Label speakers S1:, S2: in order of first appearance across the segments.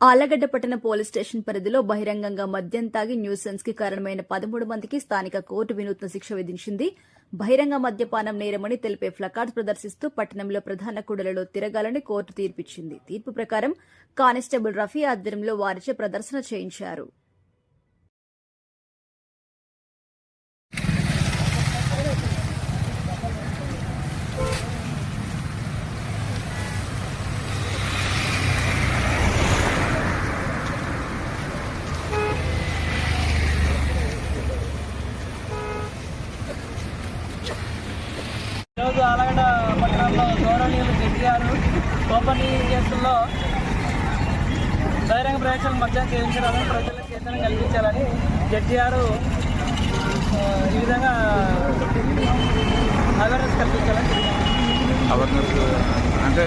S1: ఆలగడ్డ పట్టణ police station పరిధిలో బహిరంగంగా మద్యం తాగి న్యూసెన్స్కి కారణమైన పదమూడు మందికి స్థానిక కోర్టు వినూత్న శిక్ష విధించింది. బహిరంగ మద్యపానం నేరమని తెలిపే ప్లకార్డ్స్ ప్రదర్శిస్తూ పట్టణంలో ప్రధాన కూడలలో తిరగాలని కోర్టు తీర్పిచ్చింది. తీర్పు ప్రకారం కానిస్టేబుల్ రఫీ ఆధ్వర్యంలో వారిచే ప్రదర్శన చేయించారు.
S2: ఈరోజు ఆలగడ్డ పట్టణంలో గౌరవనీయులు జడ్జి గారు ఓపెన్ కేసుల్లో బహిరంగ ప్రవేశాల మధ్య చేయించాలని ప్రజలకు చైతన్యం కల్పించాలని జడ్జి గారు ఈ విధంగా అవేర్నెస్ కల్పించాలని
S3: అవేర్నెస్ అంటే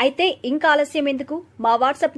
S1: అయితే ఇంకా ఆలస్యం ఎందుకు? మా వాట్సాప్